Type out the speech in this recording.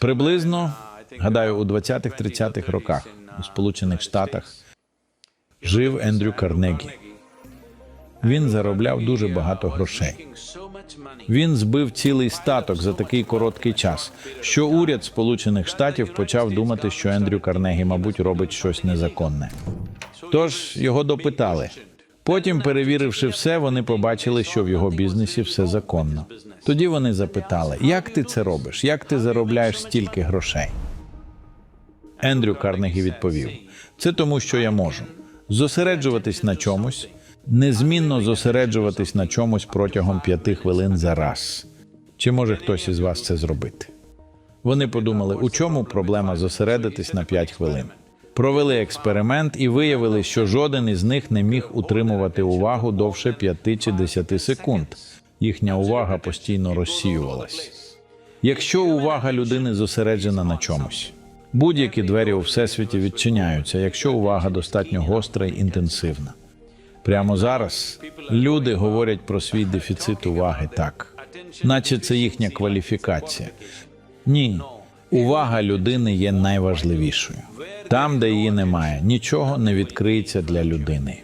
Приблизно, гадаю, у 20-30-х роках у Сполучених Штатах жив Ендрю Карнегі. Він заробляв дуже багато грошей. Він збив цілий статок за такий короткий час, що уряд Сполучених Штатів почав думати, що Ендрю Карнегі, мабуть, робить щось незаконне. Тож його допитали. Потім, перевіривши все, вони побачили, що в його бізнесі все законно. Тоді вони запитали: як ти це робиш? Як ти заробляєш стільки грошей? Ендрю Карнегі відповів: це тому, що я можу зосереджуватись на чомусь, незмінно зосереджуватись на чомусь протягом п'яти хвилин за раз. Чи може хтось із вас це зробити? Вони подумали, у чому проблема зосередитись на 5 хвилин. Провели експеримент і виявили, що жоден із них не міг утримувати увагу довше 5 чи 10 секунд. Їхня увага постійно розсіювалась. Якщо увага людини зосереджена на чомусь, будь-які двері у всесвіті відчиняються, якщо увага достатньо гостра і інтенсивна. Прямо зараз люди говорять про свій дефіцит уваги так, наче це їхня кваліфікація. Ні, увага людини є найважливішою. Там, де її немає, нічого не відкриється для людини.